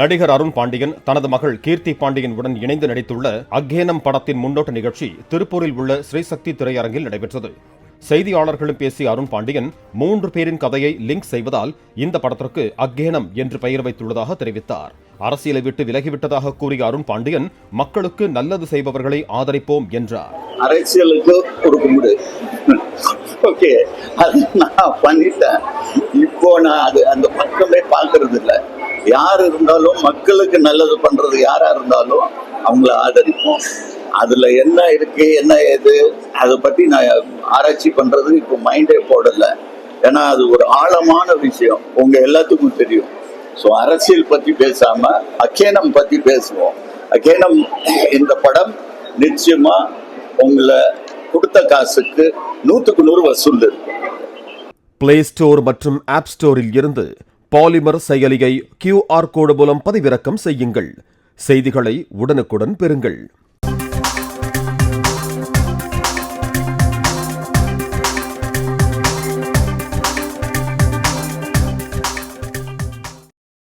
நடிகர் அருண் பாண்டியன் தனது மகள் கீர்த்தி பாண்டியன் உடன் இணைந்து நடித்துள்ள அக்கேனம் படத்தின் முன்னோட்ட நிகழ்ச்சி திருப்பூரில் உள்ள ஸ்ரீசக்தி திரையரங்கில் நடைபெற்றது. செய்தியாளர்களும் பேசிய அருண் பாண்டியன் மூன்று பேரின் கதையை லிங்க் செய்வதால் இந்த படத்திற்கு அக்கேனம் என்று பெயர் வைத்துள்ளதாக தெரிவித்தார். அரசியலை விட்டு விலகிவிட்டதாக கூறிய அருண் பாண்டியன் மக்களுக்கு நல்லது செய்பவர்களை ஆதரிப்போம் என்றார். அரசியலுக்கு ஒரு கும்பிடு அது நான் பண்ணிட்டேன் இப்போ நான் அது அந்த பக்கமே பார்க்கறது இல்லை யார் இருந்தாலும் மக்களுக்கு நல்லது பண்றது யாரா இருந்தாலும் அவங்கள ஆதரிப்போம். அதுல என்ன இருக்கு என்ன ஏது அதை பத்தி நான் ஆராய்ச்சி பண்றது இப்போ மைண்டே போடல. ஏன்னா அது ஒரு ஆழமான விஷயம். உங்க எல்லாத்துக்கும் தெரியும். ஸோ அரசியல் பத்தி பேசாம அக்கேனம் பத்தி பேசுவோம். அக்கேனம் இந்த படம் நிச்சயமா உங்களை கொடுத்த காசுக்கு நூற்றுக்கு நூறு வசூல் பிளே ஸ்டோர் மற்றும் ஆப் ஸ்டோரில் இருந்து பாலிமர் செயலியை கியூஆர் கோடு மூலம் பதிவிறக்கம் செய்யுங்கள். செய்திகளை உடனுக்குடன் பெறுங்கள்.